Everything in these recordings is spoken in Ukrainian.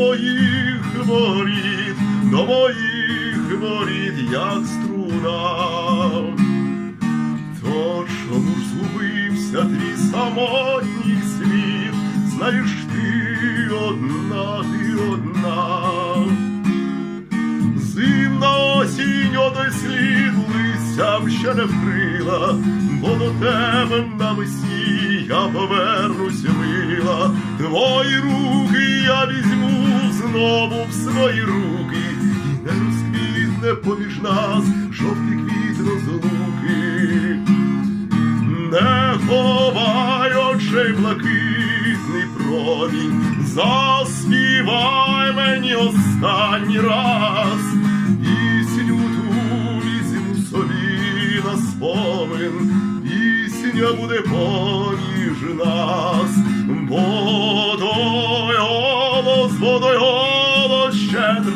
моїх воріт, до моїх воріт, як струна. То чому ж згубився твій самотній світ? Знаєш ти одна, ти одна. Зимна осінь отой слід ще не вкрила, бо до тебе навесні я повернусь мила. Твої руки я візьму знову в свої руки, і не розквітне поміж нас жовтий квіт розлуки. Не ховай очей блакитний промінь, заспівай мені останній раз, пісню ту візьму собі на спомин, пісня буде поміж нас,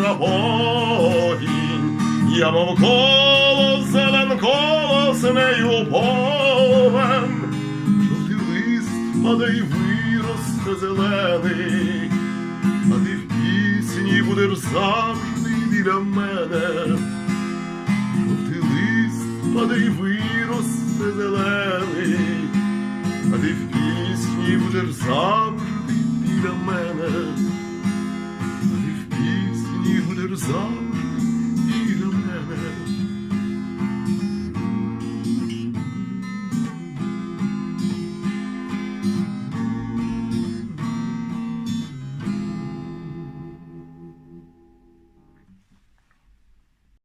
щедра вогінь, я мов колос, зелен колос нею повен, жовтий лист падає виросте зелений, а ти в пісні будеш завжди біля мене. Жовтий лист падає виросте зелений, а ти в пісні будеш завжди біля мене,